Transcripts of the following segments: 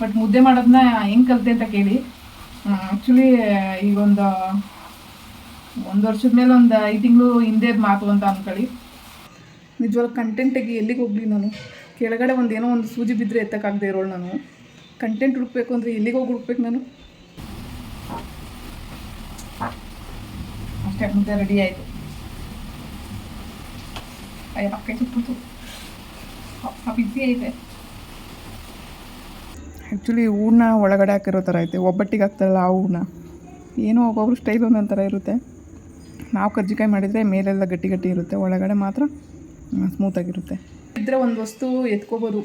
But ಮುದ್ದೆ ಮಾಡೋದನ್ನ ಹೆಂಗೆ ಕಲಿತೆ ಅಂತ ಕೇಳಿ. ಆ್ಯಕ್ಚುಲಿ ಈಗ ಒಂದು ಒಂದು ವರ್ಷದ ಮೇಲೆ ಒಂದು ಐದು ತಿಂಗಳು ಹಿಂದೆ ಮಾತು ಅಂತ ಅಂದ್ಕೊಳ್ಳಿ ನಿಜವಾಗ ಕಂಟೆಂಟಿಗೆ ಎಲ್ಲಿಗೆ ಹೋಗ್ಲಿ ನಾನು? ಕೆಳಗಡೆ ಒಂದು ಏನೋ ಒಂದು ಸೂಜಿ ಬಿದ್ದರೆ ಎತ್ತಕ್ಕಾಗದೆ ಇರೋಳು ನಾನು. ಕಂಟೆಂಟ್ ಹುಡುಕ್ಬೇಕು ಅಂದರೆ ಎಲ್ಲಿಗೆ ಹೋಗಿ ಹುಡುಕ್ಬೇಕು ನಾನು? ಅಷ್ಟೇ ಮುದ್ದೆ ರೆಡಿ ಆಯಿತು. ಅಯ್ಯ ಪಕ್ಕ ಸುಟ್ಟು ಬಿಸಿ ಐತೆ. ಆ್ಯಕ್ಚುಲಿ ಹೂರ್ಣ ಒಳಗಡೆ ಹಾಕಿರೋ ಥರ ಐತೆ. ಒಬ್ಬಟ್ಟಿಗೆ ಹಾಕ್ತಾರಲ್ಲ ಆ ಹೂರ್ಣ. ಏನೋ ಒಬ್ಬೊಬ್ರು ಸ್ಟೈಲ್ ಒಂದೊಂದು ಥರ ಇರುತ್ತೆ. ನಾವು ಕರ್ಜಿಕಾಯಿ ಮಾಡಿದರೆ ಮೇಲೆಲ್ಲ ಗಟ್ಟಿ ಗಟ್ಟಿ ಇರುತ್ತೆ. ಒಳಗಡೆ ಮಾತ್ರ ಸ್ಮೂತಾಗಿರುತ್ತೆ ಇದ್ದರೆ ಒಂದು ವಸ್ತು ಎತ್ಕೋಬೋದು.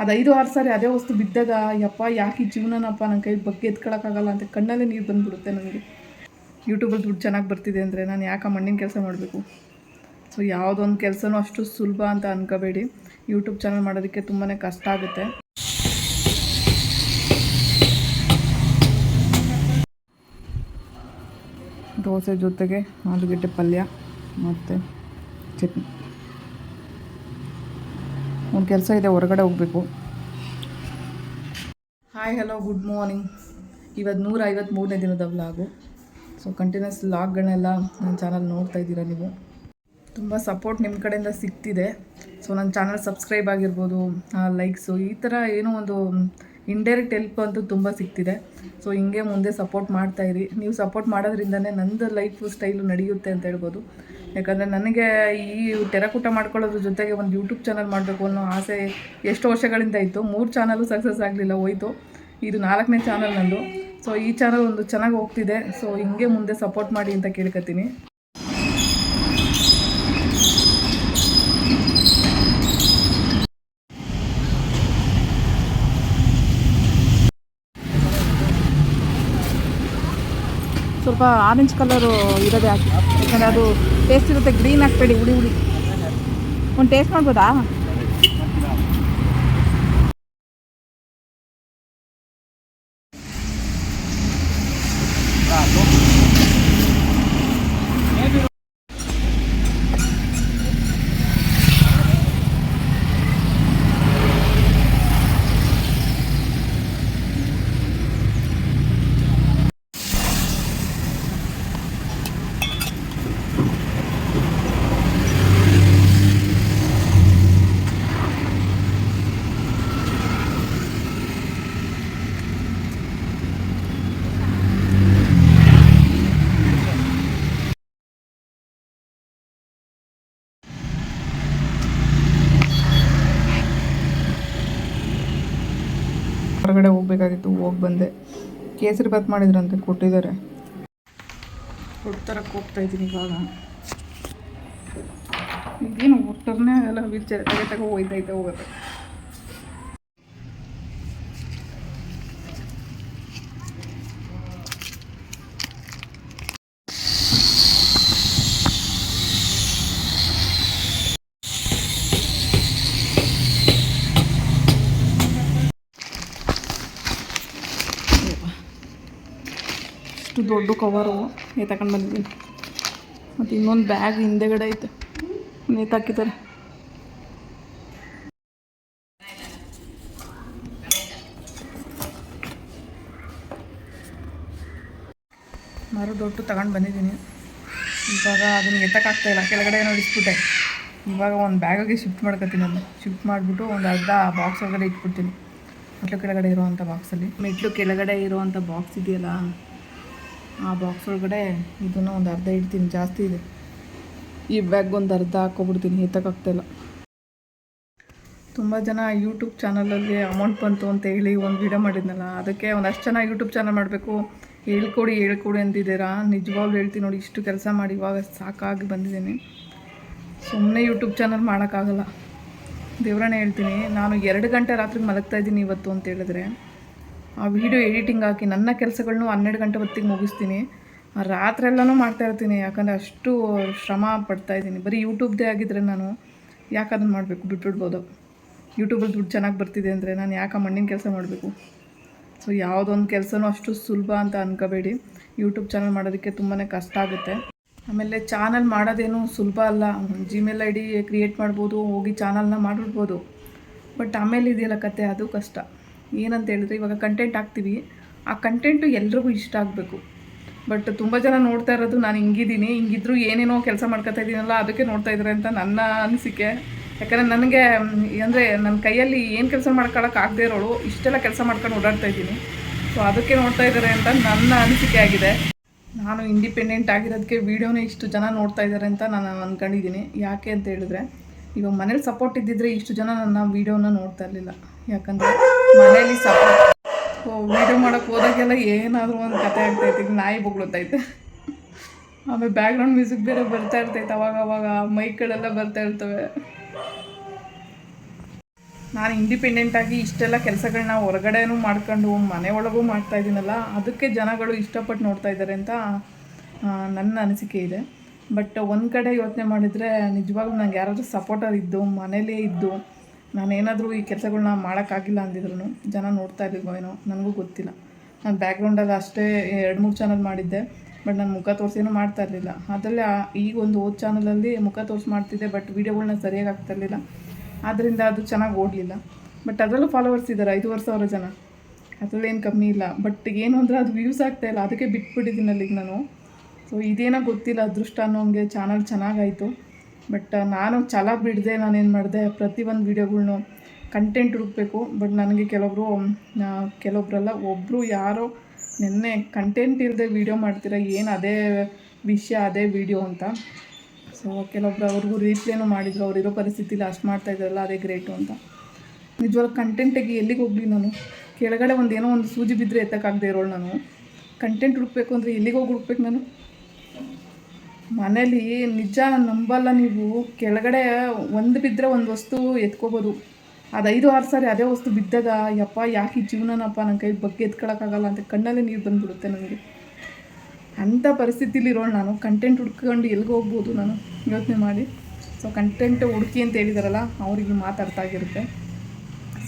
ಅದು ಐದು, ಆರು ಸಾರಿ ಅದೇ ವಸ್ತು ಬಿದ್ದಾಗ, ಯಪ್ಪ, ಯಾಕೆ ಜೀವನನಪ್ಪ ನನ್ನ ಕೈ ಬಗ್ಗೆ ಎತ್ಕೊಳಕ್ಕಾಗಲ್ಲ ಅಂತ ಕಣ್ಣಲ್ಲೇ ನೀರು ಬಂದುಬಿಡುತ್ತೆ ನನಗೆ ಯೂಟ್ಯೂಬಲ್ಲಿ ದುಡ್ಡು ಚೆನ್ನಾಗಿ ಬರ್ತಿದೆ ಅಂದರೆ ನಾನು ಯಾಕೆ ಮಣ್ಣಿನ ಕೆಲಸ ಮಾಡಬೇಕು? ಸೊ ಯಾವುದೊಂದು ಕೆಲಸನೂ ಅಷ್ಟು ಸುಲಭ ಅಂತ ಅನ್ಕೋಬೇಡಿ. ಯೂಟ್ಯೂಬ್ ಚಾನಲ್ ಮಾಡೋದಕ್ಕೆ ತುಂಬಾ ಕಷ್ಟ ಆಗುತ್ತೆ. ದೋಸೆ ಜೊತೆಗೆ ಆಲೂಗಡ್ಡೆ ಪಲ್ಯ ಮತ್ತು ಚಟ್ನಿ. ಒಂದು ಕೆಲಸ ಇದೆ, ಹೊರಗಡೆ ಹೋಗಬೇಕು. ಹಾಯ್ ಹಲೋ ಗುಡ್ ಮಾರ್ನಿಂಗ್ ಇವತ್ತು ನೂರ ಐವತ್ತ್ಮೂರನೇ ದಿನದ ವ್ಲಾಗು ಸೊ ಕಂಟಿನ್ಯೂಸ್ ವ್ಲಾಗ್ಗಳನ್ನೆಲ್ಲ ನನ್ನ ಚಾನಲ್ ನೋಡ್ತಾ ಇದ್ದೀರಾ ನೀವು? ತುಂಬ ಸಪೋರ್ಟ್ ನಿಮ್ಮ ಕಡೆಯಿಂದ ಸಿಗ್ತಿದೆ. ಸೊ ನನ್ನ ಚಾನಲ್ ಸಬ್ಸ್ಕ್ರೈಬ್ ಆಗಿರ್ಬೋದು ಲೈಕ್ಸು ಈ ಥರ ಏನೋ ಒಂದು ಇಂಡೈರೆಕ್ಟ್ ಹೆಲ್ಪ್ ಅಂತೂ ತುಂಬ ಸಿಗ್ತಿದೆ. ಸೊ ಹಿಂಗೆ ಮುಂದೆ ಸಪೋರ್ಟ್ ಮಾಡ್ತಾಯಿರಿ ನೀವು ಸಪೋರ್ಟ್ ಮಾಡೋದ್ರಿಂದನೇ ನಂದು ಲೈಫ್ ಸ್ಟೈಲು ನಡೆಯುತ್ತೆ ಅಂತ ಹೇಳ್ಬೋದು. ಯಾಕಂದರೆ ನನಗೆ ಈ ಟೆರಕೂಟ ಮಾಡ್ಕೊಳ್ಳೋದ್ರ ಜೊತೆಗೆ ಒಂದು ಯೂಟ್ಯೂಬ್ ಚಾನಲ್ ಮಾಡಬೇಕು ಅನ್ನೋ ಆಸೆ ಎಷ್ಟು ವರ್ಷಗಳಿಂದ ಇತ್ತು. ಮೂರು ಚಾನಲು ಸಕ್ಸಸ್ ಆಗಲಿಲ್ಲ, ಹೋಯ್ತು. ಇದು ನಾಲ್ಕನೇ ಚಾನಲ್ ನಂದು. ಸೊ ಈ ಚಾನಲ್ ಒಂದು ಚೆನ್ನಾಗಿ ಹೋಗ್ತಿದೆ. ಸೊ ಹಿಂಗೆ ಮುಂದೆ ಸಪೋರ್ಟ್ ಮಾಡಿ ಅಂತ ಕೇಳ್ಕೊತೀನಿ ಸ್ವಲ್ಪ ಆರೆಂಜ್ ಕಲರು ಇರೋದೇ ಹಾಕಿ ಯಾಕಂದರೆ ಅದು ಟೇಸ್ಟ್ ಇರುತ್ತೆ ಗ್ರೀನ್ ಹಾಕ್ಬೇಡಿ ಹುಳಿ ಹುಳಿ. ಒಂದು ಟೇಸ್ಟ್ ಮಾಡ್ಬೋದಾ ಹೊರಗಡೆ ಹೋಗ್ಬೇಕಾಗಿತ್ತು ಹೋಗಿ ಬಂದೆ. ಕೇಸರಿ ಬಾತ್ ಮಾಡಿದ್ರಂತೆ, ಕೊಟ್ಟಿದ್ದಾರೆ. ತರಕ್ಕೆ ಹೋಗ್ತಾ ಇದ್ದೀನಿ ಇವಾಗ. ಈಗೇನು ಒಟ್ಟರ್ನೇ ಎಲ್ಲ ವಿಚಾರ ಚೇರ್ ಹೋಯ್ತೈತೆ ಹೋಗುತ್ತೆ ದೊಡ್ಡ ಕವರು ನೇತಾಕೊಂಡು ಬಂದಿದ್ದೀನಿ ಮತ್ತು ಇನ್ನೊಂದು ಬ್ಯಾಗ್ ಹಿಂದೆಗಡೆ ಐತೆ. ನೇತಾಕಿದ್ದಾರೆ ಮರು ದೊಡ್ಡ ತಗೊಂಡು ಬಂದಿದ್ದೀನಿ. ಇವಾಗ ಅದನ್ನು ಎತ್ತಕ್ಕಾಗ್ತಾ ಇಲ್ಲ. ಕೆಳಗಡೆ ಏನೋ ಇಳಿಸ್ಬಿಟ್ಟೆ. ಇವಾಗ ಒಂದು ಬ್ಯಾಗಿಗೆ ಶಿಫ್ಟ್ ಮಾಡ್ಕೊತೀನಿ ಅದನ್ನು. ಶಿಫ್ಟ್ ಮಾಡಿಬಿಟ್ಟು ಒಂದು ಅರ್ಧ ಬಾಕ್ಸ್ ಒಳಗಡೆ ಇಟ್ಬಿಡ್ತೀನಿ. ಮೆಟ್ಲು ಕೆಳಗಡೆ ಇರುವಂಥ ಬಾಕ್ಸಲ್ಲಿ ಮೆಟ್ಲು ಕೆಳಗಡೆ ಇರುವಂಥ ಬಾಕ್ಸ್ ಇದೆಯಲ್ಲ? ಆ ಬಾಕ್ಸ್ ಒಳಗಡೆ ಇದನ್ನು ಒಂದು ಅರ್ಧ ಇಡ್ತೀನಿ, ಜಾಸ್ತಿ ಇದೆ. ಈ ಬ್ಯಾಗ್ ಒಂದು ಅರ್ಧ ಹಾಕ್ಕೊಬಿಡ್ತೀನಿ ಎತ್ತಕ್ಕಾಗ್ತಾಯಿಲ್ಲ ತುಂಬ ಜನ ಯೂಟ್ಯೂಬ್ ಚಾನಲಲ್ಲಿ ಅಮೌಂಟ್ ಬಂತು ಅಂತ ಹೇಳಿ ಒಂದು ವಿಡಿಯೋ ಮಾಡಿದ್ನಲ್ಲ, ಅದಕ್ಕೆ ಒಂದಷ್ಟು ಜನ ಯೂಟ್ಯೂಬ್ ಚಾನಲ್ ಮಾಡಬೇಕು. ಹೇಳ್ಕೊಡಿ ಹೇಳ್ಕೊಡಿ ಅಂತಿದ್ದೀರಾ ನಿಜವಾಗ್ಲೂ ಹೇಳ್ತೀನಿ ನೋಡಿ, ಇಷ್ಟು ಕೆಲಸ ಮಾಡಿ, ಇವಾಗ ಸಾಕಾಗಿ ಬಂದಿದ್ದೀನಿ. ಸುಮ್ಮನೆ ಯೂಟ್ಯೂಬ್ ಚಾನಲ್ ಮಾಡೋಕ್ಕಾಗಲ್ಲ. ದೇವರಣೆ ಹೇಳ್ತೀನಿ, ನಾನು ಎರಡು ಗಂಟೆ ರಾತ್ರಿಗೆ ಮಲಗ್ತಾ ಇದ್ದೀನಿ ಇವತ್ತು ಅಂತ ಹೇಳಿದ್ರೆ ಆ ವಿಡಿಯೋ ಎಡಿಟಿಂಗ್ ಹಾಕಿ ನನ್ನ ಕೆಲಸಗಳನ್ನೂ ಹನ್ನೆರಡು ಗಂಟೆ ಹೊತ್ತಿಗೆ ಮುಗಿಸ್ತೀನಿ. ರಾತ್ರಿ ರಾತ್ರೆಲ್ಲನೂ ಮಾಡ್ತಾ ಇರ್ತೀನಿ, ಯಾಕಂದರೆ ಅಷ್ಟು ಶ್ರಮ ಪಡ್ತಾ ಇದ್ದೀನಿ. ಬರೀ ಯೂಟ್ಯೂಬ್ದೇ ಆಗಿದ್ದರೆ ನಾನು ಯಾಕೆ ಅದನ್ನು ಮಾಡಬೇಕು? ಬಿಟ್ಬಿಡ್ಬೋದು. ಯೂಟ್ಯೂಬಲ್ಲಿ ದುಡ್ಡು ಚೆನ್ನಾಗಿ ಬರ್ತಿದೆ ಅಂದರೆ ನಾನು ಯಾಕೆ ಮಣ್ಣಿನ ಕೆಲಸ ಮಾಡಬೇಕು? ಸೊ ಯಾವುದೊಂದು ಕೆಲಸನೂ ಅಷ್ಟು ಸುಲಭ ಅಂತ ಅನ್ಕೋಬೇಡಿ. ಯೂಟ್ಯೂಬ್ ಚಾನಲ್ ಮಾಡೋದಕ್ಕೆ ತುಂಬಾ ಕಷ್ಟ ಆಗುತ್ತೆ. ಆಮೇಲೆ ಚಾನಲ್ ಮಾಡೋದೇನು ಸುಲಭ ಅಲ್ಲ. ಜಿಮೇಲ್ ಐ ಡಿ ಕ್ರಿಯೇಟ್ ಮಾಡ್ಬೋದು, ಹೋಗಿ ಚಾನಲ್ನ ಮಾಡಿಬಿಡ್ಬೋದು. ಬಟ್ ಆಮೇಲೆ ಇದೆಯಲ್ಲ ಕತೆ, ಅದು ಕಷ್ಟ. ಏನಂತ ಹೇಳಿದ್ರೆ ಇವಾಗ ಕಂಟೆಂಟ್ ಹಾಕ್ತೀವಿ. ಆ ಕಂಟೆಂಟು ಎಲ್ರಿಗೂ ಇಷ್ಟ ಆಗಬೇಕು. ಬಟ್ ತುಂಬ ಜನ ನೋಡ್ತಾ ಇರೋದು ನಾನು ಹಿಂಗಿದ್ದೀನಿ, ಹಿಂಗಿದ್ರು ಏನೇನೋ ಕೆಲಸ ಮಾಡ್ಕೊತಾ ಇದ್ದೀನಲ್ಲ ಅದಕ್ಕೆ ನೋಡ್ತಾ ಇದ್ದಾರೆ ಅಂತ ನನ್ನ ಅನಿಸಿಕೆ. ಯಾಕಂದರೆ ನನಗೆ, ಅಂದರೆ ನನ್ನ ಕೈಯಲ್ಲಿ ಏನು ಕೆಲಸ ಮಾಡ್ಕೊಳಕ್ಕೆ ಆಗದೆ ಇರೋಳು, ಇಷ್ಟೆಲ್ಲ ಕೆಲಸ ಮಾಡ್ಕೊಂಡು ಓಡಾಡ್ತಾ ಇದ್ದೀನಿ. ಸೊ ಅದಕ್ಕೆ ನೋಡ್ತಾ ಇದ್ದಾರೆ ಅಂತ ನನ್ನ ಅನಿಸಿಕೆ ಆಗಿದೆ. ನಾನು ಇಂಡಿಪೆಂಡೆಂಟ್ ಆಗಿರೋದಕ್ಕೆ ವೀಡಿಯೋನೇ ಇಷ್ಟು ಜನ ನೋಡ್ತಾ ಇದ್ದಾರೆ ಅಂತ ನಾನು ಅಂದ್ಕೊಂಡಿದ್ದೀನಿ ಯಾಕೆ ಅಂತ ಹೇಳಿದ್ರೆ, ಇವಾಗ ಮನೇಲಿ ಸಪೋರ್ಟ್ ಇದ್ದಿದ್ರೆ ಇಷ್ಟು ಜನ ನನ್ನ ವೀಡಿಯೋನ ನೋಡ್ತಾ ಇರಲಿಲ್ಲ. ಯಾಕಂದರೆ ಮನೇಲಿ ಸಪೋರ್ಟ್ ವೀಡಿಯೋ ಮಾಡೋಕ್ಕೆ ಹೋದಾಗೆಲ್ಲ ಏನಾದರೂ ಒಂದು ಕತೆ ಆಗ್ತೈತಿ ನಾಯಿ ಬೊಗ್ಳುತ್ತೈತೆ ಆಮೇಲೆ ಬ್ಯಾಕ್ಗ್ರೌಂಡ್ ಮ್ಯೂಸಿಕ್ ಬೇರೆ ಬರ್ತಾ ಇರ್ತೈತೆ, ಅವಾಗ ಅವಾಗ ಮೈಕ್ಗಳೆಲ್ಲ ಬರ್ತಾ ಇರ್ತವೆ. ನಾನು ಇಂಡಿಪೆಂಡೆಂಟ್ ಆಗಿ ಇಷ್ಟೆಲ್ಲ ಕೆಲಸಗಳನ್ನ ಹೊರಗಡೆನೂ ಮಾಡ್ಕೊಂಡು ಮನೆ ಒಳಗೂ ಮಾಡ್ತಾ ಇದ್ದೀನಲ್ಲ ಅದಕ್ಕೆ ಜನಗಳು ಇಷ್ಟಪಟ್ಟು ನೋಡ್ತಾ ಇದ್ದಾರೆ ಅಂತ ನನ್ನ ಅನಿಸಿಕೆ ಇದೆ. ಬಟ್ ಒಂದು ಕಡೆ ಯೋಚನೆ ಮಾಡಿದರೆ ನಿಜವಾಗ್ಲೂ ನಂಗೆ ಯಾರಾದರೂ ಸಪೋರ್ಟರ್ ಇದ್ದು, ಮನೇಲೇ ಇದ್ದು ನಾನೇನಾದರೂ ಈ ಕೆಲಸಗಳನ್ನ ಮಾಡೋಕ್ಕಾಗಿಲ್ಲ ಅಂದಿದ್ರು ಜನ ನೋಡ್ತಾ ಇರ್ಲಿಲ್ವೋ ಏನೋ ನನಗೂ ಗೊತ್ತಿಲ್ಲ. ನಾನು ಬ್ಯಾಕ್ಗ್ರೌಂಡಲ್ಲಿ ಅಷ್ಟೇ ಎರಡು ಮೂರು ಚಾನಲ್ ಮಾಡಿದ್ದೆ ಬಟ್ ನಾನು ಮುಖ ತೋರಿಸೇನೂ ಮಾಡ್ತಾ ಇರಲಿಲ್ಲ. ಅದರಲ್ಲಿ ಈಗ ಒಂದು ಓದ್ ಚಾನಲಲ್ಲಿ ಮುಖ ತೋರಿಸಿ ಮಾಡ್ತಿದ್ದೆ ಬಟ್ ವೀಡಿಯೋಗಳನ್ನ ಸರಿಯಾಗಿ ಆಗ್ತಾ ಇರಲಿಲ್ಲ. ಆದ್ದರಿಂದ ಅದು ಚೆನ್ನಾಗಿ ಓಡಲಿಲ್ಲ. ಬಟ್ ಅದರಲ್ಲೂ ಫಾಲೋವರ್ಸ್ ಇದ್ದಾರೆ ಐದೂವರೆ ಸಾವಿರ ಜನ. ಅದರಲ್ಲೇನು ಕಮ್ಮಿ ಇಲ್ಲ. ಬಟ್ ಏನು ಅಂದರೆ ಅದು ವ್ಯೂಸ್ ಆಗ್ತಾ ಇಲ್ಲ. ಅದಕ್ಕೆ ಬಿಟ್ಬಿಟ್ಟಿದ್ದೀನಿ ಅಲ್ಲಿಗೆ ನಾನು. ಸೊ ಇದೇನೋ ಗೊತ್ತಿಲ್ಲ, ಅದೃಷ್ಟ ಅನ್ನೋಂಗೆ ಚಾನಲ್ ಚೆನ್ನಾಗಾಯಿತು ಬಟ್ ನಾನು ಛಲ ಬಿಡದೆ, ನಾನೇನು ಮಾಡಿದೆ ಪ್ರತಿಯೊಂದು ವೀಡಿಯೋಗಳ್ನು ಕಂಟೆಂಟ್ ಹುಡುಕ್ಬೇಕು. ಬಟ್, ನನಗೆ ಕೆಲವೊಬ್ಬರು ಕೆಲವೊಬ್ರಲ್ಲ ಒಬ್ಬರು ಯಾರೋ ನಿನ್ನೆ ಕಂಟೆಂಟ್ ಇಲ್ಲದೆ ವೀಡಿಯೋ ಮಾಡ್ತೀರಾ, ಏನು ಅದೇ ವಿಷಯ, ಅದೇ ವೀಡಿಯೋ ಅಂತ. ಸೊ ಕೆಲವೊಬ್ರು ಅವ್ರಿಗೂ ರೀಪ್ಲೇನು ಮಾಡಿದ್ರು ಅವರಿರೋ ಪರಿಸ್ಥಿತಿಲಿ ಅಷ್ಟು ಮಾಡ್ತಾ ಇದ್ರಲ್ಲ, ಅದೇ ಗ್ರೇಟು ಅಂತ. ನಿಜವಾಗ ಕಂಟೆಂಟಾಗಿ ಎಲ್ಲಿಗೆ ಹೋಗಲಿ ನಾನು? ಕೆಳಗಡೆ ಒಂದು ಏನೋ ಒಂದು ಸೂಜಿ ಬಿದ್ದರೆ ಎತ್ತಕ್ಕಾಗದೆ ಇರೋಳು ನಾನು. ಕಂಟೆಂಟ್ ಹುಡುಕ್ಬೇಕು ಅಂದರೆ ಎಲ್ಲಿಗೆ ಹೋಗಿ ಹುಡುಕ್ಬೇಕು ನಾನು? ಮನೇಲಿ ನಿಜ ನಂಬಲ್ಲ ನೀವು. ಕೆಳಗಡೆ ಒಂದು ಬಿದ್ದರೆ ಒಂದು ವಸ್ತು ಎತ್ಕೋಬೋದು. ಅದು ಐದು, ಆರು ಸಾರಿ ಅದೇ ವಸ್ತು ಬಿದ್ದಾಗ ಯಪ್ಪ, ಯಾಕೆ ಜೀವನನಪ್ಪ ನನ್ನ ಕೈ ಬಗ್ಗೆ ಎತ್ಕೊಳಕ್ಕಾಗಲ್ಲ ಅಂತ ಕಣ್ಣಲ್ಲಿ ನೀರು ಬಂದುಬಿಡುತ್ತೆ ನನಗೆ ಅಂಥ ಪರಿಸ್ಥಿತಿಲಿ ಇರೋಣ ನಾನು. ಕಂಟೆಂಟ್ ಹುಡ್ಕೊಂಡು ಎಲ್ಲಿಗೆ ಹೋಗ್ಬೋದು ನಾನು? ಯೋಚನೆ ಮಾಡಿ. ಸೊ ಕಂಟೆಂಟ್ ಹುಡುಕಿ ಅಂತ ಹೇಳಿದಾರಲ್ಲ, ಅವರಿಗೆ ಮಾತಾಡ್ತಾ ಆಗಿರುತ್ತೆ.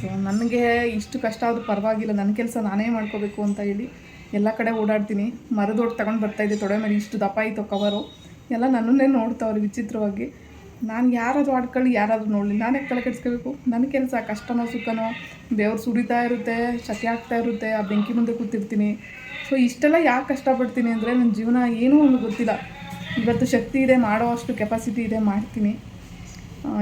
ಸೊ ನನಗೆ ಇಷ್ಟು ಕಷ್ಟ ಆದರೂ ಪರವಾಗಿಲ್ಲ. ನನ್ನ ಕೆಲಸ ನಾನೇ ಮಾಡ್ಕೋಬೇಕು ಅಂತ ಹೇಳಿ ಎಲ್ಲ ಕಡೆ ಓಡಾಡ್ತೀನಿ. ಮರದೊಟ್ಟು ತಗೊಂಡು ಬರ್ತಾಯಿದ್ದೆ ತೊಡೆ ಮೇಲೆ ಇಷ್ಟು ದಪ್ಪ ಆಯಿತು ಕವರು ಎಲ್ಲ ನನ್ನನ್ನೇ ನೋಡ್ತಾವ್ರಿ ವಿಚಿತ್ರವಾಗಿ. ನಾನು ಯಾರಾದರೂ ಆಡ್ಕೊಳ್ಳಿ, ಯಾರಾದರೂ ನೋಡಲಿ. ನಾನೇ ತಲೆ ಕೆಡಿಸ್ಕೋಬೇಕು. ನನ್ನ ಕೆಲಸ ಕಷ್ಟನೋ, ಸುಖನೋ, ದೇವ್ರು ಸುರಿತಾ ಇರುತ್ತೆ ಶಕೆ ಆಗ್ತಾ ಇರುತ್ತೆ, ಆ ಬೆಂಕಿ ಮುಂದೆ ಕೂತಿರ್ತೀನಿ. ಸೊ ಇಷ್ಟೆಲ್ಲ ಯಾಕೆ ಕಷ್ಟಪಡ್ತೀನಿ ಅಂದರೆ ನನ್ನ ಜೀವನ ಏನೂ ಒಂದು ಗೊತ್ತಿಲ್ಲ. ಇವತ್ತು ಶಕ್ತಿ ಇದೆ, ಮಾಡೋ ಅಷ್ಟು ಕೆಪಾಸಿಟಿ ಇದೆ, ಮಾಡ್ತೀನಿ.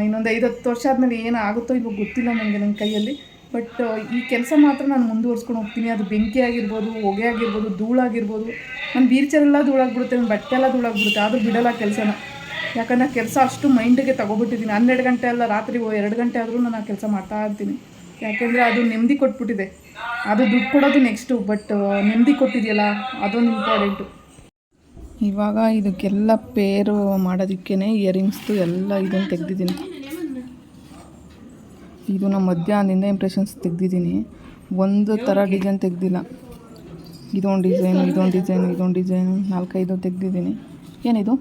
ಇನ್ನೊಂದು ಐದು ಹತ್ತು ವರ್ಷ ಆದಮೇಲೆ ಏನು ಆಗುತ್ತೋ ಇವಾಗ ಗೊತ್ತಿಲ್ಲ ನನಗೆ ನನ್ನ ಕೈಯಲ್ಲಿ. ಬಟ್ ಈ ಕೆಲಸ ಮಾತ್ರ ನಾನು ಮುಂದುವರ್ಸ್ಕೊಂಡು ಹೋಗ್ತೀನಿ. ಅದು ಬೆಂಕಿ ಆಗಿರ್ಬೋದು, ಹೊಗೆ ಆಗಿರ್ಬೋದು ಧೂಳಾಗಿರ್ಬೋದು ನನ್ನ ಬೀರ್ಚರೆಲ್ಲ ಧೂಳಾಗ್ಬಿಡುತ್ತೆ ನನ್ನ ಬಟ್ಟೆ ಎಲ್ಲ ಧೂಳಾಗ್ಬಿಡುತ್ತೆ ಆದರೂ ಬಿಡಲ್ಲ ಕೆಲಸನ. ಯಾಕಂದರೆ ಕೆಲಸ ಅಷ್ಟು ಮೈಂಡಿಗೆ ತಗೊಬಿಟ್ಟಿದ್ದೀನಿ ಹನ್ನೆರಡು ಗಂಟೆ ಎಲ್ಲ ರಾತ್ರಿ ಎರಡು ಗಂಟೆ ಆದರೂ ನಾನು ಆ ಕೆಲಸ ಮಾಡ್ತಾ ಇರ್ತೀನಿ. ಯಾಕೆಂದರೆ ಅದು ನೆಮ್ಮದಿ ಕೊಟ್ಬಿಟ್ಟಿದೆ. ಅದು ದುಡ್ಡು ಕೊಡೋದು ನೆಕ್ಸ್ಟು ಬಟ್ ನೆಮ್ಮದಿ ಕೊಟ್ಟಿದೆಯಲ್ಲ, ಅದೊಂದು ಇಂಪಾರ್ಟೆಂಟು ಇವಾಗ ಇದಕ್ಕೆಲ್ಲ ಪೇರು ಮಾಡೋದಕ್ಕೇ ಇಯರಿಂಗ್ಸ್ದು ಎಲ್ಲ ಇದನ್ನು ತೆಗ್ದಿದ್ದೀನಿ. ಇದು ನಮ್ಮ ಮಧ್ಯಾಹ್ನದಿಂದ ಇಂಪ್ರೆಷನ್ಸ್ ತೆಗ್ದಿದ್ದೀನಿ. ಒಂದು ಥರ ಡಿಸೈನ್ ತೆಗ್ದಿಲ್ಲ. ಇದೊಂದು ಡಿಸೈನು ಇದೊಂದು ಡಿಸೈನು ಇದೊಂದು ಡಿಸೈನು ನಾಲ್ಕೈದು ತೆಗ್ದಿದ್ದೀನಿ. ಏನಿದು?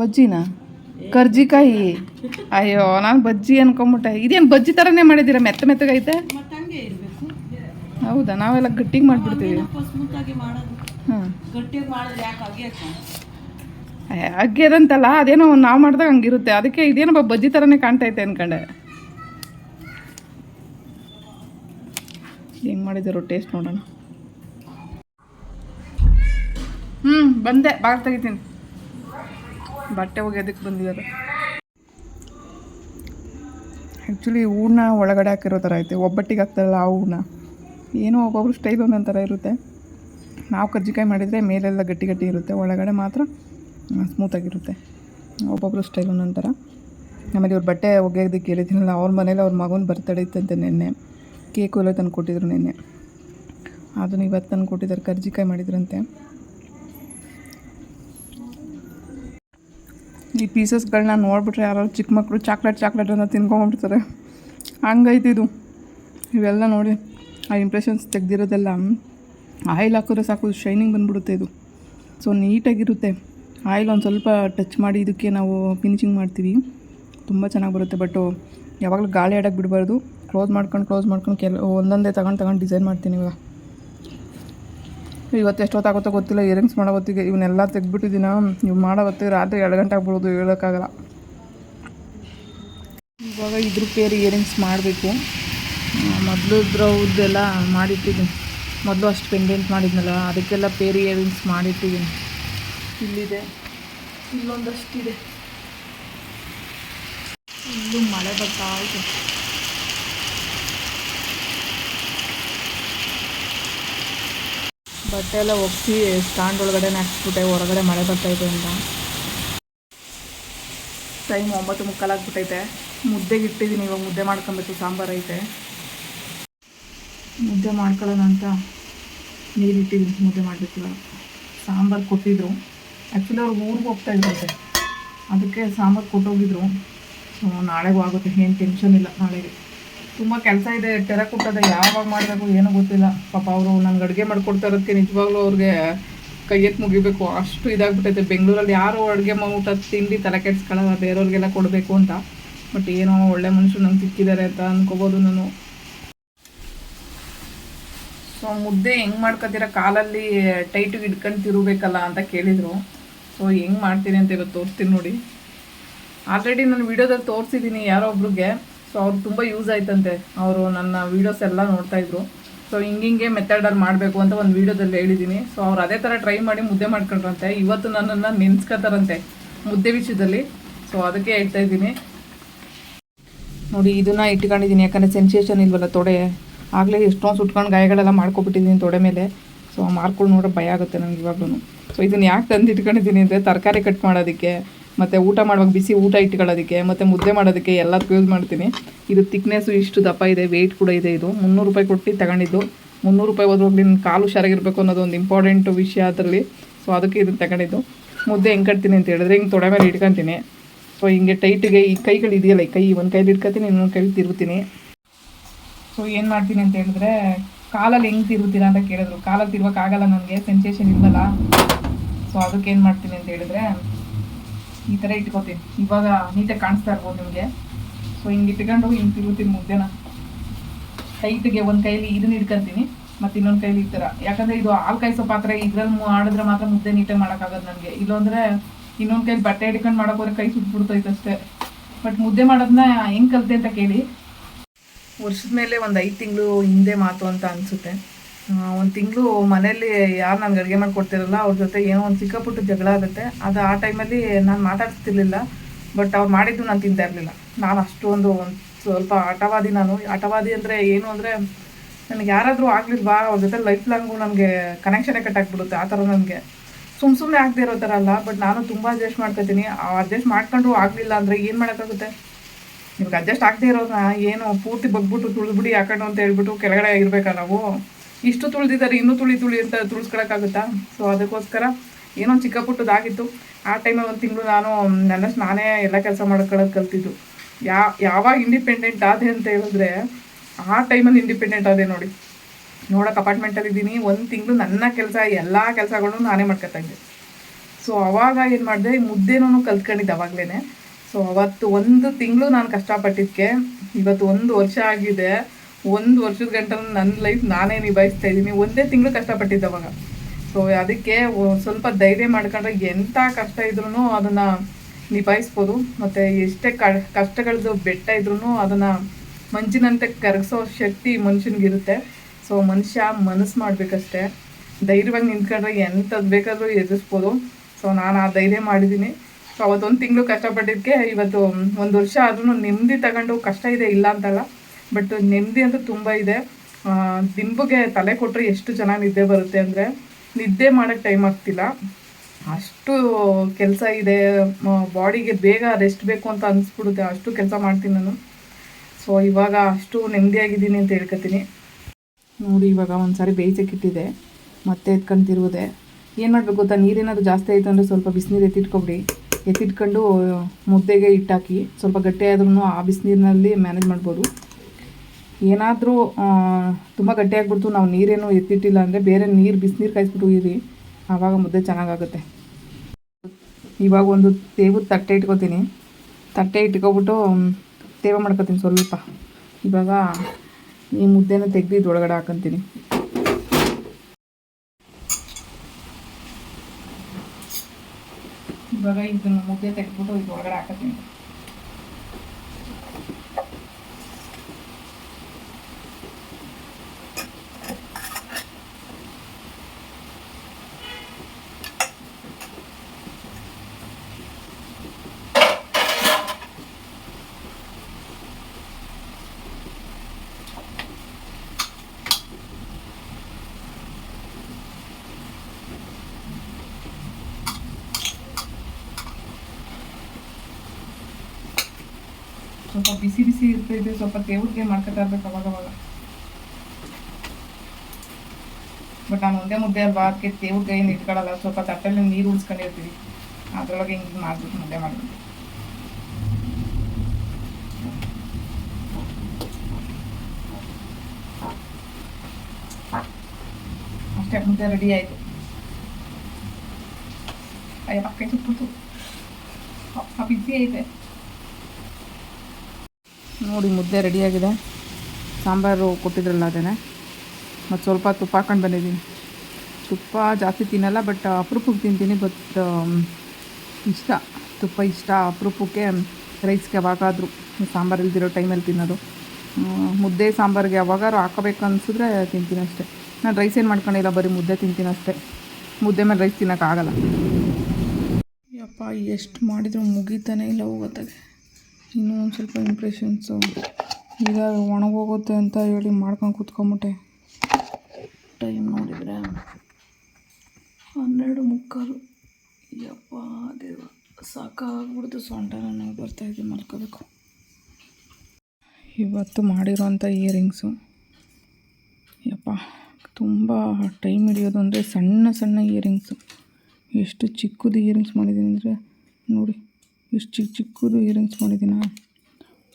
ಬಜ್ಜಿನಾ? ಕರ್ಜಿಕಾಯಿ ಅಯ್ಯೋ ನಾನು ಬಜ್ಜಿ ಅನ್ಕೊಂಬಿಟ್ಟೆ. ಇದೇನು ಬಜ್ಜಿ ಥರನೇ ಮಾಡಿದ್ದೀರಾ? ಮೆತ್ತ ಮೆತ್ತಗೈತೆ ಹೌದಾ? ನಾವೆಲ್ಲ ಗಟ್ಟಿಗೆ ಮಾಡಿಬಿಡ್ತೀವಿ. ಹಾಂ ಗಟ್ಟಿಯಾಗಿ ಮಾಡಿದ್ರೆ ಯಾಕೆ ಅಗ್ಯಕ್ಕೆ ಅಗ್ಗೆದಂತಲ್ಲ ಅದೇನೋ ನಾವು ಮಾಡಿದಾಗ ಹಂಗಿರುತ್ತೆ. ಅದಕ್ಕೆ ಇದೇನೋ ಬಜ್ಜಿ ಥರನೇ ಕಾಣ್ತೈತೆ ಅನ್ಕೊಂಡೆ. ಹೆಂಗೆ ಮಾಡಿದ್ರು ಟೇಸ್ಟ್ ನೋಡೋಣ. ಹ್ಞೂ ಬಂದೆ. ಬಾಗ ತೆಗಿತೀನಿ. ಬಟ್ಟೆ ಒಗೆಯೋದಕ್ಕೆ ಬಂದಿದ್ದಾರೆ ಆ್ಯಕ್ಚುಲಿ ಹೂರ್ಣ ಒಳಗಡೆ ಹಾಕಿರೋ ಥರ ಐತೆ. ಒಬ್ಬಟ್ಟಿಗೆ ಹಾಕ್ತಾರಲ್ಲ ಆ ಹೂರ್ಣ. ಏನೋ ಒಬ್ಬೊಬ್ರು ಸ್ಟೈಲ್ ಒಂದೊಂದು ಥರ ಇರುತ್ತೆ. ನಾವು ಕಜ್ಜಿಕಾಯಿ ಮಾಡಿದರೆ ಮೇಲೆಲ್ಲ ಗಟ್ಟಿ ಗಟ್ಟಿ ಇರುತ್ತೆ. ಒಳಗಡೆ ಮಾತ್ರ ಸ್ಮೂತಾಗಿರುತ್ತೆ. ಒಬ್ಬೊಬ್ರು ಸ್ಟೈಲ್ ಒಂದೊಂದು ಥರ ಆಮೇಲೆ ಇವ್ರ ಬಟ್ಟೆ ಒಗೆಯೋದಕ್ಕೆ ಹೇಳಿದ್ದೀನಲ್ಲ ಅವ್ರ ಮನೇಲಿ ಅವ್ರ ಮಗನ ಬರ್ತಡೇ ಇತ್ತಂತೆ ನಿನ್ನೆ. ಕೇಕು ಎಲ್ಲ ತಂದು ಕೊಟ್ಟಿದ್ರು ನಿನ್ನೆ. ಅದನ್ನು ಇವತ್ತು ತಂದು ಕೊಟ್ಟಿದ್ದಾರೆ, ಕರ್ಜಿಕಾಯಿ ಮಾಡಿದ್ರಂತೆ. ಈ ಪೀಸಸ್ಗಳನ್ನ ನೋಡ್ಬಿಟ್ರೆ ಯಾರು ಚಿಕ್ಕ ಮಕ್ಕಳು ಚಾಕ್ಲೇಟ್ ಚಾಕ್ಲೇಟ್ ಅಂತ ತಿನ್ಕೊಂಬಿಡ್ತಾರೆ. ಹಂಗೈತೆ ಇದು. ಇವೆಲ್ಲ ನೋಡಿ, ಆ ಇಂಪ್ರೆಷನ್ಸ್ ತೆಗ್ದಿರೋದೆಲ್ಲ. ಆಯಿಲ್ ಹಾಕಿದ್ರೆ ಸಾಕು ಶೈನಿಂಗ್ ಬಂದ್ಬಿಡುತ್ತೆ ಇದು. ಸೊ ನೀಟಾಗಿರುತ್ತೆ ಆಯಿಲ್ ಒಂದು ಸ್ವಲ್ಪ ಟಚ್ ಮಾಡಿ ಇದಕ್ಕೆ ನಾವು ಫಿನಿಶಿಂಗ್ ಮಾಡ್ತೀವಿ. ತುಂಬ ಚೆನ್ನಾಗಿ ಬರುತ್ತೆ ಬಟ್ಟು ಯಾವಾಗಲೂ ಗಾಳಿ ಆಡೋಕ್ಕೆ ಬಿಡಬಾರ್ದು. ಕ್ಲೋಸ್ ಮಾಡ್ಕೊಂಡು ಕ್ಲೋಸ್ ಮಾಡ್ಕೊಂಡು ಕೆಲ, ಒಂದೊಂದೇ ತಗೊಂಡು ತಗೊಂಡು ಡಿಸೈನ್ ಮಾಡ್ತೀನಿ ಇವಾಗ. ಇವತ್ತು ಎಷ್ಟೊತ್ತಾಗುತ್ತೋ ಗೊತ್ತಿಲ್ಲ ಇಯರಿಂಗ್ಸ್ ಮಾಡೋ ಹೊತ್ತಿಗೆ ಇವನ್ನೆಲ್ಲ ತೆಗ್ದುಬಿಟ್ಟಿದ್ದೀನ? ಇವು ಮಾಡೋ ಹೊತ್ತಿಗೆ ರಾತ್ರಿ ಎರಡು ಗಂಟೆ ಆಗ್ಬಿಡೋದು, ಹೇಳೋಕ್ಕಾಗಲ್ಲ. ಇವಾಗ ಇದ್ರ ಪೇರು ಇಯರಿಂಗ್ಸ್ ಮಾಡಬೇಕು. ಮೊದಲು ಇದ್ರದ್ದೆಲ್ಲ ಮಾಡಿಟ್ಟಿದ್ದೀನಿ. ಮೊದಲು ಅಷ್ಟು ಪೆಂಡೆಂಟ್ ಮಾಡಿದ್ನಲ್ಲ, ಅದಕ್ಕೆಲ್ಲ ಪೇರಿ ಇಯರಿಂಗ್ಸ್ ಮಾಡಿಟ್ಟಿದ್ದೀನಿ. ಇಲ್ಲಿದೆ. ಇಲ್ಲೊಂದಷ್ಟಿದೆ. ಇಲ್ಲೂ ಮಳೆ ಬರ್ತಾ ಇದೆ. ಬಟ್ಟೆ ಎಲ್ಲ ಒಗ್ಸಿ ಸ್ಟ್ಯಾಂಡ್ ಒಳಗಡೆ ಹಾಕ್ಸ್ಬಿಟ್ಟೆ ಹೊರಗಡೆ ಮಳೆ ಬರ್ತೈತೆ ಅಂತ. ಟೈಮ್ ಒಂಬತ್ತು ಮುಕ್ಕಾಲಾಗ್ಬಿಟ್ಟೈತೆ ಮುದ್ದೆಗೆ ಇಟ್ಟಿದ್ದೀನಿ ಇವಾಗ ಮುದ್ದೆ ಮಾಡ್ಕೊಬೇಕು, ಸಾಂಬಾರು ಐತೆ. ಮುದ್ದೆ ಮಾಡ್ಕೊಳ್ಳೋಣ ಅಂತ ನೀರು ಇಟ್ಟಿದ್ದೀನಿ ಮುದ್ದೆ ಮಾಡಬೇಕು ಇವಾಗ. ಸಾಂಬಾರು ಕೊಟ್ಟಿದ್ರು. ಆ್ಯಕ್ಚುಲಿ ಅವ್ರಿಗೆ ಊರಿಗೆ ಹೋಗ್ತಾ ಇದ್ದಂತೆ ಅದಕ್ಕೆ ಸಾಂಬಾರು ಕೊಟ್ಟೋಗಿದ್ರು. ಸೊ ನಾಳೆಗೂ ಆಗುತ್ತೆ. ಏನು ಟೆನ್ಷನ್ ಇಲ್ಲ ನಾಳೆಗೆ. ತುಂಬ ಕೆಲಸ ಇದೆ. ಟೆರ ಕೊಟ್ಟದೆ. ಯಾವಾಗ ಮಾಡಬೇಕು ಏನೂ ಗೊತ್ತಿಲ್ಲ. ಪಾಪ ಅವರು ನನ್ಗೆ ಅಡುಗೆ ಮಾಡ್ಕೊಡ್ತಾ ಇರೋದಕ್ಕೆ ನಿಜವಾಗ್ಲೂ ಅವ್ರಿಗೆ ಕೈ ಎತ್ತು ಮುಗಿಬೇಕು. ಅಷ್ಟು ಇದಾಗ್ಬಿಟ್ಟೈತೆ. ಬೆಂಗಳೂರಲ್ಲಿ ಯಾರು ಅಡುಗೆ ಊಟ ತಿಂಡಿ ತಲೆ ಕೆಡ್ಸ್ಕೊಳ್ಳಲ್ಲ ಬೇರೆಯವ್ರಿಗೆಲ್ಲ ಕೊಡಬೇಕು ಅಂತ. ಬಟ್ ಏನೋ ಒಳ್ಳೆ ಮನುಷ್ಯರು ನಂಗೆ ಸಿಕ್ಕಿದ್ದಾರೆ ಅಂತ ಅಂದ್ಕೋಬೋದು ನಾನು. ಸೊ ಮುದ್ದೆ ಹೆಂಗೆ ಮಾಡ್ಕೊತೀರ? ಕಾಲಲ್ಲಿ ಟೈಟಿಗೆ ಇಟ್ಕೊಂಡು ತಿರುಗಬೇಕಲ್ಲ ಅಂತ ಕೇಳಿದರು. ಸೊ ಹೆಂಗೆ ಮಾಡ್ತೀನಿ ಅಂತ ಇವತ್ತು ತೋರಿಸ್ತೀನಿ ನೋಡಿ. ಆಲ್ರೆಡಿ ನಾನು ವೀಡಿಯೋದಲ್ಲಿ ತೋರಿಸಿದ್ದೀನಿ ಯಾರೋ ಒಬ್ರಿಗೆ. ಸೊ ಅವ್ರು ತುಂಬ ಯೂಸ್ ಆಯ್ತಂತೆ. ಅವರು ನನ್ನ ವೀಡಿಯೋಸ್ ಎಲ್ಲ ನೋಡ್ತಾಯಿದ್ರು ಸೊ ಹಿಂಗಿಂಗೆ ಮೆಥಡಲ್ಲಿ ಮಾಡಬೇಕು ಅಂತ ಒಂದು ವೀಡಿಯೋದಲ್ಲಿ ಹೇಳಿದ್ದೀನಿ ಸೊ ಅವ್ರು ಅದೇ ಥರ ಟ್ರೈ ಮಾಡಿ ಮುದ್ದೆ ಮಾಡ್ಕೊಂಡ್ರಂತೆ. ಇವತ್ತು ನನ್ನನ್ನು ನೆನ್ಸ್ಕೊತಾರಂತೆ ಮುದ್ದೆ ವಿಷಯದಲ್ಲಿ. ಸೊ ಅದಕ್ಕೆ ಹೇಳ್ತಾ ಇದ್ದೀನಿ. ನೋಡಿ, ಇದನ್ನ ಇಟ್ಕೊಂಡಿದ್ದೀನಿ ಯಾಕಂದರೆ ಸೆನ್ಸೇಷನ್ ಇಲ್ವಲ್ಲ ತೊಡೆ. ಆಗಲೇ ಎಷ್ಟೊಂದು ಸುಟ್ಕೊಂಡು ಗಾಯಗಳೆಲ್ಲ ಮಾಡ್ಕೊಬಿಟ್ಟಿದ್ದೀನಿ ತೊಡೆ ಮೇಲೆ. ಸೊ ಮಾರ್ಕೊಂಡು ನೋಡೋ ಭಯ ಆಗುತ್ತೆ ನನಗೆ ಇವಾಗ್ಲೂ ಸೊ ಇದನ್ನು ಯಾಕೆ ತಂದು ಇಟ್ಕೊಂಡಿದ್ದೀನಿ ಅಂದರೆ ತರಕಾರಿ ಕಟ್ ಮಾಡೋದಕ್ಕೆ, ಮತ್ತು ಊಟ ಮಾಡುವಾಗ ಬಿಸಿ ಊಟ ಇಟ್ಕೊಳ್ಳೋದಕ್ಕೆ, ಮತ್ತು ಮುದ್ದೆ ಮಾಡೋದಕ್ಕೆ ಎಲ್ಲದಕ್ಕೂ ಯೂಸ್ ಮಾಡ್ತೀನಿ. ಇದು ತಿಕ್ನೆಸ್ಸು ಇಷ್ಟು ದಪ್ಪ ಇದೆ ವೆಯ್ಟ್ ಕೂಡ ಇದೆ ಇದು. ಮುನ್ನೂರು ರೂಪಾಯಿ ಕೊಟ್ಟು ತಗೊಂಡಿದ್ದು. ಮುನ್ನೂರು ರೂಪಾಯಿ ಹೋದ್ರೋಗ್ಲಿ ನನ್ನ ಕಾಲು ಹುಷಾರಾಗಿರ್ಬೇಕು ಅನ್ನೋದು ಒಂದು ಇಂಪಾರ್ಟೆಂಟ್ ವಿಷಯ ಅದರಲ್ಲಿ. ಸೊ ಅದಕ್ಕೆ ಇದನ್ನು ತಗೊಂಡಿದ್ದು. ಮುದ್ದೆ ಹೆಂಗೆ ಕಟ್ತೀನಿ ಅಂತ ಹೇಳಿದ್ರೆ ಹಿಂಗೆ ತೊಡೆ ಮೇಲೆ ಇಟ್ಕೊತೀನಿ. ಸೊ ಹಿಂಗೆ ಟೈಟಿಗೆ ಈ ಕೈಗಳು ಇದೆಯಲ್ಲ, ಈ ಕೈ ಒಂದು ಕೈಲಿ ಇಟ್ಕೊತೀನಿ, ಇನ್ನೊಂದು ಕೈಲಿ ತಿರುತ್ತೀನಿ ಸೊ ಏನು ಮಾಡ್ತೀನಿ ಅಂತ ಹೇಳಿದ್ರೆ ಕಾಲಲ್ಲಿ ಹೆಂಗೆ ತಿರುತ್ತೀರಾ ಅಂತ ಕೇಳಿದ್ರು. ಕಾಲಲ್ಲಿ ತಿರುಗೋಕ್ಕಾಗಲ್ಲ ನನಗೆ ಸೆನ್ಸೇಷನ್ ಇಲ್ವಲ್ಲ? ಸೊ ಅದಕ್ಕೆ ಏನು ಮಾಡ್ತೀನಿ ಅಂತ ಹೇಳಿದ್ರೆ, ಈ ಥರ ಇಟ್ಕೋತೀನಿ. ಇವಾಗ ನೀಟಾಗಿ ಕಾಣಿಸ್ತಾ ಇರ್ಬೋದು ನಿಮಗೆ. ಸೊ ಹಿಂಗೆ ಇಟ್ಕೊಂಡು ಹಿಂಗೆ ತಿರುತ್ತೀನಿ ಮುದ್ದೆನ ಹೈಟ್ಗೆ ಒಂದು ಕೈಲಿ ಇದನ್ನ ಇಟ್ಕೊಂತೀನಿ, ಮತ್ತು ಇನ್ನೊಂದು ಕೈಲಿ ಈ ಥರ ಯಾಕಂದರೆ ಇದು ಹಾಲು ಕಾಯಿಸೋ ಪಾತ್ರೆ ಇದ್ರಲ್ಲಿ ಮಾಡಿದ್ರೆ ಮಾತ್ರ ಮುದ್ದೆ ನೀಟಾಗಿ ಮಾಡೋಕ್ಕಾಗೋದು ನನಗೆ. ಇಲ್ಲಾಂದರೆ ಇನ್ನೊಂದು ಕೈಲಿ ಬಟ್ಟೆ ಹಿಡ್ಕೊಂಡು ಮಾಡೋಕ್ಕೋದ್ರೆ ಕೈ ಸುಟ್ಬಿಡ್ತೈತೆ ಅಷ್ಟೇ ಬಟ್ ಮುದ್ದೆ ಮಾಡೋದನ್ನ ಹೆಂಗೆ ಕಲಿತೆ ಅಂತ ಕೇಳಿ. ವರ್ಷದ ಮೇಲೆ ಒಂದು ಐದು ತಿಂಗಳು ಹಿಂದೆ ಮಾತು ಅಂತ ಅನಿಸುತ್ತೆ. ಒಂದು ತಿಂಗಳು ಮನೇಲಿ ಯಾರು ನನಗೆ ಅಡುಗೆ ಮಾಡಿಕೊಡ್ತಿರಲ್ಲ ಅವ್ರ ಜೊತೆ ಏನೋ ಒಂದು ಚಿಕ್ಕ ಪುಟ್ಟ ಜಗಳ ಆಗುತ್ತೆ. ಅದು ಆ ಟೈಮಲ್ಲಿ ನಾನು ಮಾತಾಡ್ತಿರ್ಲಿಲ್ಲ ಬಟ್ ಅವ್ರು ಮಾಡಿದ್ದು ನಾನು ತಿಂತಾ ಇರಲಿಲ್ಲ. ನಾನು ಅಷ್ಟೊಂದು ಒಂದು ಸ್ವಲ್ಪ ಆಟವಾದಿ ನಾನು. ಆಟವಾದಿ ಅಂದರೆ ಏನು ಅಂದರೆ ನನಗೆ ಯಾರಾದರೂ ಆಗ್ಲಿಲ್ವಾ, ಅವ್ರ ಜೊತೆ ಲೈಫ್ ಲಾಂಗು ನನಗೆ ಕನೆಕ್ಷನೇ ಕಟ್ ಆಗಿಬಿಡುತ್ತೆ, ಆ ಥರ ನನಗೆ. ಸುಮ್ಮ ಸುಮ್ಮನೆ ಆಗದೆ ಇರೋ ಥರ ಅಲ್ಲ, ಬಟ್ ನಾನು ತುಂಬ ಅಡ್ಜಸ್ಟ್ ಮಾಡ್ಕೊತೀನಿ. ಅಡ್ಜಸ್ಟ್ ಮಾಡ್ಕೊಂಡು ಆಗಲಿಲ್ಲ ಅಂದರೆ ಏನು ಮಾಡೋಕ್ಕಾಗುತ್ತೆ? ಇವಾಗ ಅಡ್ಜಸ್ಟ್ ಆಗದೆ ಇರೋದನ್ನ ಏನು ಪೂರ್ತಿ ಬಗ್ಬಿಟ್ಟು ತುಳಿದ್ಬಿಡಿ ಯಾಕಂಡು ಅಂತ ಹೇಳ್ಬಿಟ್ಟು ಕೆಳಗಡೆ ಇರಬೇಕಾ ನಾವು? ಇಷ್ಟು ತುಳಿದಿದ್ದಾರೆ, ಇನ್ನೂ ತುಳಿ ತುಳಿ ಅಂತ ತುಳಿಸ್ಕೊಳಕ್ಕಾಗುತ್ತಾ? ಸೊ ಅದಕ್ಕೋಸ್ಕರ ಏನೋ ಚಿಕ್ಕ ಪುಟ್ಟದಾಗಿತ್ತು. ಆ ಟೈಮಲ್ಲಿ ಒಂದು ತಿಂಗಳು ನಾನು ನನ್ನಷ್ಟು ನಾನೇ ಎಲ್ಲ ಕೆಲಸ ಮಾಡ್ಕೊಳ್ಳೋದು ಕಲ್ತಿದ್ದು. ಯಾ, ಯಾವಾಗ ಇಂಡಿಪೆಂಡೆಂಟ್ ಆದೆ ಅಂತ ಹೇಳಿದ್ರೆ ಆ ಟೈಮಲ್ಲಿ ಇಂಡಿಪೆಂಡೆಂಟ್ ಆದೆ ನೋಡಿ. ನೋಡೋಕೆ ಅಪಾರ್ಟ್ಮೆಂಟಲ್ಲಿ ಇದ್ದೀನಿ, ಒಂದು ತಿಂಗಳು ನನ್ನ ಕೆಲಸ, ಎಲ್ಲ ಕೆಲಸಗಳನ್ನು ನಾನೇ ಮಾಡ್ಕೊತಾ ಇದ್ದೆ. ಸೊ ಅವಾಗ ಏನು ಮಾಡಿದೆ ಮುದ್ದೆನೂ ಕಲ್ತ್ಕೊಂಡಿದ್ದೆ ಅವಾಗಲೇ ಸೊ ಅವತ್ತು ಒಂದು ತಿಂಗಳು ನಾನು ಕಷ್ಟಪಟ್ಟಿದ್ದಕ್ಕೆ ಇವತ್ತು ಒಂದು ವರ್ಷ ಆಗಿದೆ. ಒಂದು ವರ್ಷದ ಗಂಟೆ ನನ್ನ ಲೈಫ್ ನಾನೇ ನಿಭಾಯಿಸ್ತಾ ಇದ್ದೀನಿ. ಒಂದೇ ತಿಂಗಳು ಕಷ್ಟಪಟ್ಟಿದ್ದೆ ಅವಾಗ. ಸೊ ಅದಕ್ಕೆ ಸ್ವಲ್ಪ ಧೈರ್ಯ ಮಾಡ್ಕೊಂಡ್ರೆ ಎಂಥ ಕಷ್ಟ ಇದ್ರೂ ಅದನ್ನು ನಿಭಾಯಿಸ್ಬೋದು. ಮತ್ತು ಎಷ್ಟೇ ಕಷ್ಟಗಳದ್ದು ಬೆಟ್ಟ ಇದ್ರೂ ಅದನ್ನು ಮಂಜಿನಂತೆ ಕರಗಿಸೋ ಶಕ್ತಿ ಮನುಷ್ಯನಿಗಿರುತ್ತೆ. ಸೊ ಮನುಷ್ಯ ಮನಸ್ಸು ಮಾಡಬೇಕಷ್ಟೇ. ಧೈರ್ಯವಾಗಿ ನಿಂತ್ಕೊಂಡ್ರೆ ಎಂಥದ್ದು ಬೇಕಾದರೂ ಎದುರಿಸ್ಬೋದು. ಸೊ ನಾನು ಆ ಧೈರ್ಯ ಮಾಡಿದ್ದೀನಿ. ಅವತ್ತೊಂದು ತಿಂಗಳು ಕಷ್ಟಪಟ್ಟಿದ್ದಕ್ಕೆ ಇವತ್ತು ಒಂದು ವರ್ಷ ಆದ್ರೂ ನೆಮ್ಮದಿ ತಗೊಂಡು ಕಷ್ಟ ಇದೆ ಇಲ್ಲ ಅಂತಲ್ಲ. ಬಟ್ ನೆಮ್ಮದಿ ಅಂತೂ ತುಂಬ ಇದೆ. ದಿಂಬುಗೆ ತಲೆ ಕೊಟ್ಟರೆ ಎಷ್ಟು ಚೆನ್ನಾಗಿ ನಿದ್ದೆ ಬರುತ್ತೆ ಅಂದರೆ ನಿದ್ದೆ ಮಾಡೋಕ್ಕೆ ಟೈಮ್ ಆಗ್ತಿಲ್ಲ. ಅಷ್ಟು ಕೆಲಸ ಇದೆ. ಬಾಡಿಗೆ ಬೇಗ ರೆಸ್ಟ್ ಬೇಕು ಅಂತ ಅನಿಸ್ಬಿಡುತ್ತೆ. ಅಷ್ಟು ಕೆಲಸ ಮಾಡ್ತೀನಿ ನಾನು. ಸೊ ಇವಾಗ ಅಷ್ಟು ನೆಮ್ಮದಿಯಾಗಿದ್ದೀನಿ ಅಂತ ಹೇಳ್ಕೊತೀನಿ. ನೋಡಿ, ಇವಾಗ ಒಂದು ಸಾರಿ ಬೇಯಿಸಕ್ಕಿಟ್ಟಿದೆ ಮತ್ತೆ ಎತ್ಕೊಂತಿರುವುದೇ ಏನು ಮಾಡಬೇಕು ಗೊತ್ತಾ? ನೀರೇನಾದ್ರು ಜಾಸ್ತಿ ಆಯಿತು ಅಂದರೆ ಸ್ವಲ್ಪ ಬಿಸಿನೀರು ಎತ್ತಿಟ್ಕೊಬಿಡಿ. ಎತ್ತಿಟ್ಕೊಂಡು ಮುದ್ದೆಗೆ ಇಟ್ಟಾಕಿ ಸ್ವಲ್ಪ ಗಟ್ಟಿಯಾದ್ರೂ ಆ ಬಿಸಿನೀರಿನಲ್ಲಿ ಮ್ಯಾನೇಜ್ ಮಾಡ್ಬೋದು. ಏನಾದರೂ ತುಂಬ ಗಟ್ಟಿಯಾಗ್ಬಿಡ್ತು, ನಾವು ನೀರೇನು ಎತ್ತಿಟ್ಟಿಲ್ಲ ಅಂದರೆ ಬೇರೆ ನೀರು, ಬಿಸಿನೀರು ಕಾಯಿಸ್ಬಿಟ್ಟು ಇರಿ ಆವಾಗ ಮುದ್ದೆ ಚೆನ್ನಾಗಾಗುತ್ತೆ. ಇವಾಗ ಒಂದು ತೇವು ತಟ್ಟೆ ಇಟ್ಕೊತೀನಿ. ತಟ್ಟೆ ಇಟ್ಕೊಬಿಟ್ಟು ತೇವ ಮಾಡ್ಕೊತೀನಿ ಸ್ವಲ್ಪ. ಇವಾಗ ಈ ಮುದ್ದೆನ ತೆಗ್ದು ಇದ್ರೊಳಗಡೆ ಹಾಕೊಂತೀನಿ. ಇವಾಗ ಇದನ್ನ ಮುದ್ದೆ ತೆಗೆದ್ಬಿಟ್ಟು ಇದ್ರೊಳಗಡೆ ಹಾಕತ್ತೀನಿ. ಸ್ವಲ್ಪ ಬಿಸಿ ಬಿಸಿ ಇರ್ತೈತೆ ಸ್ವಲ್ಪ ತೇವ್ರಿಗೆ ಮಾಡ್ಕೊತಾ ಇರ್ಬೇಕು ಅವಾಗ ಅವಾಗ ಬಟ್ ನಾನು ಒಂದೇ ಮುದ್ದೆ ಅಲ್ವಾ ಅದಕ್ಕೆ ತೇವ್ರಿಗೆ ಏನು ಇಟ್ಕೊಳ್ಳಲ್ಲ ಸ್ವಲ್ಪ ತಟ್ಟೆಲ್ಲಿ ನೀರು ಉಳಿಸ್ಕೊಂಡಿರ್ತೀವಿ ಅದರೊಳಗೆ ಹಿಂಗೆ ಮಾಡ್ಬಿಟ್ಟು ಮುದ್ದೆ ಮಾಡ್ಬಿಟ್ಟು ಅಷ್ಟೇ ಮುದ್ದೆ ರೆಡಿ ಆಯಿತು ಅಯ್ಯ ಪಕ್ಕ ಸುತ್ತು ಬಿಸಿ ಐತೆ ನೋಡಿ, ಮುದ್ದೆ ರೆಡಿಯಾಗಿದೆ ಸಾಂಬಾರು ಕೊಟ್ಟಿದ್ರಲ್ಲ ಅದೇ ಮತ್ತು ಸ್ವಲ್ಪ ತುಪ್ಪ ಹಾಕೊಂಡು ಬಂದಿದ್ದೀನಿ. ತುಪ್ಪ ಜಾಸ್ತಿ ತಿನ್ನಲ್ಲ ಬಟ್ ಅಪರೂಪಕ್ಕೆ ತಿಂತೀನಿ ಬಟ್ ಇಷ್ಟ. ತುಪ್ಪ ಇಷ್ಟ, ಅಪರೂಪಕ್ಕೆ ರೈಸ್ಗೆ ಯಾವಾಗಾದರೂ, ಸಾಂಬಾರು ಇಲ್ದಿರೋ ಟೈಮಲ್ಲಿ ತಿನ್ನೋದು. ಮುದ್ದೆ ಸಾಂಬಾರಿಗೆ ಯಾವಾಗಾರು ಹಾಕೋಬೇಕು ಅನಿಸಿದ್ರೆ ತಿಂತೀನಿ ಅಷ್ಟೇ. ನಾನು ರೈಸ್ ಏನು ಮಾಡ್ಕೊಂಡಿಲ್ಲ ಬರೀ ಮುದ್ದೆ ತಿಂತೀನಿ ಅಷ್ಟೇ. ಮುದ್ದೆ ಮೇಲೆ ರೈಸ್ ತಿನ್ನೋಕ್ಕಾಗಲ್ಲ ಯಪ್ಪ, ಎಷ್ಟು ಮಾಡಿದರೂ ಮುಗಿತಾನೆ ಇಲ್ಲ ಹೋಗೋತ್ತಾಗೆ ಇನ್ನೂ ಒಂದು ಸ್ವಲ್ಪ ಇಂಪ್ರೆಷನ್ಸು ಈಗ ಒಣಗೋಗುತ್ತೆ ಅಂತ ಹೇಳಿ ಮಾಡ್ಕೊಂಡು ಕೂತ್ಕೊಂಬಿಟ್ಟೆ. ಟೈಮ್ ನೋಡಿದರೆ ಹನ್ನೆರಡು ಮುಕ್ಕಾಲು. ಯಪ್ಪ ದೇವ ಸಾಕಾಗ್ಬಿಡ್ತು ಸೊಂಟ ನನಗೆ ಬರ್ತಾಯಿದ್ದೆ ಮಲ್ಕೋಬೇಕು ಇವತ್ತು ಮಾಡಿರೋಂಥ ಇಯರಿಂಗ್ಸು ಯಪ್ಪ ತುಂಬ ಟೈಮ್ ಹಿಡಿಯೋದು ಅಂದರೆ ಸಣ್ಣ ಸಣ್ಣ ಇಯರಿಂಗ್ಸು ಎಷ್ಟು ಚಿಕ್ಕದು ಇಯರಿಂಗ್ಸ್ ಮಾಡಿದ್ದೀನಿ ಅಂದರೆ ನೋಡಿ. ಎಷ್ಟು ಚಿಕ್ಕ ಚಿಕ್ಕದು ಇಯರಿಂಗ್ಸ್ ಮಾಡಿದ್ದೀನ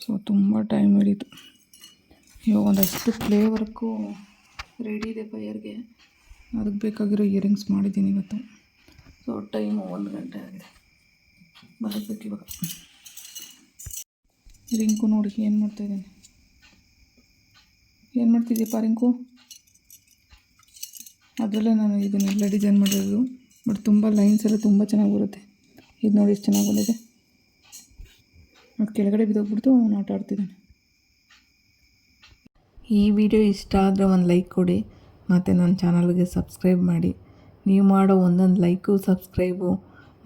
ಸೊ ತುಂಬ ಟೈಮ್ ಹಿಡೀತು. ಇವಾಗ ಒಂದಷ್ಟು ವರ್ಕು ರೆಡಿ ಇದೆ ಫೈಯರ್ಗೆ ಅದಕ್ಕೆ ಬೇಕಾಗಿರೋ ಇಯರಿಂಗ್ಸ್ ಮಾಡಿದ್ದೀನಿ ಇವತ್ತು. ಸೊ ಟೈಮು ಒಂದು ಗಂಟೆ ಆಗಿದೆ. ಬರಬೇಕು ಇವಾಗ. ರಿಂಕು ನೋಡಿ, ಏನು ಮಾಡ್ತಾಯಿದ್ದೀನಿ ಏನು ಮಾಡ್ತಿದ್ದೀಯಪ್ಪ ರಿಂಕು? ಅದರಲ್ಲೇ ನಾನು ಇದನ್ನೆಲ್ಲ ಡಿಸೈನ್ ಮಾಡಿರೋದು. ಬಟ್ ತುಂಬ ಲೈನ್ಸ್ ಎಲ್ಲ ತುಂಬ ಚೆನ್ನಾಗಿ ಬರುತ್ತೆ. ಇದು ನೋಡಿ, ಎಷ್ಟು ಚೆನ್ನಾಗಿ ಬಂದಿದೆ. ಅದು ಕೆಳಗಡೆ ಬಿದ್ದೋಗ್ಬಿಡ್ತು, ಅವನು ಆಟ ಆಡ್ತಿದ್ದಾನೆ. ಈ ವಿಡಿಯೋ ಇಷ್ಟ ಆದರೆ ಒಂದು ಲೈಕ್ ಕೊಡಿ, ಮತ್ತು ನನ್ನ ಚಾನಲ್ಗೆ ಸಬ್ಸ್ಕ್ರೈಬ್ ಮಾಡಿ. ನೀವು ಮಾಡೋ ಒಂದೊಂದು ಲೈಕು, ಸಬ್ಸ್ಕ್ರೈಬು,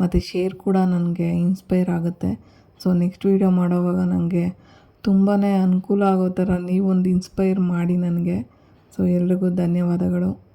ಮತ್ತು ಶೇರ್ ಕೂಡ ನನಗೆ ಇನ್ಸ್ಪೈರ್ ಆಗುತ್ತೆ. ಸೊ, ನೆಕ್ಸ್ಟ್ ವೀಡಿಯೋ ಮಾಡೋವಾಗ ನನಗೆ ತುಂಬಾ ಅನುಕೂಲ ಆಗೋ ಥರ ನೀವೊಂದು ಇನ್ಸ್ಪೈರ್ ಮಾಡಿ ನನಗೆ. ಸೊ, ಎಲ್ರಿಗೂ ಧನ್ಯವಾದಗಳು.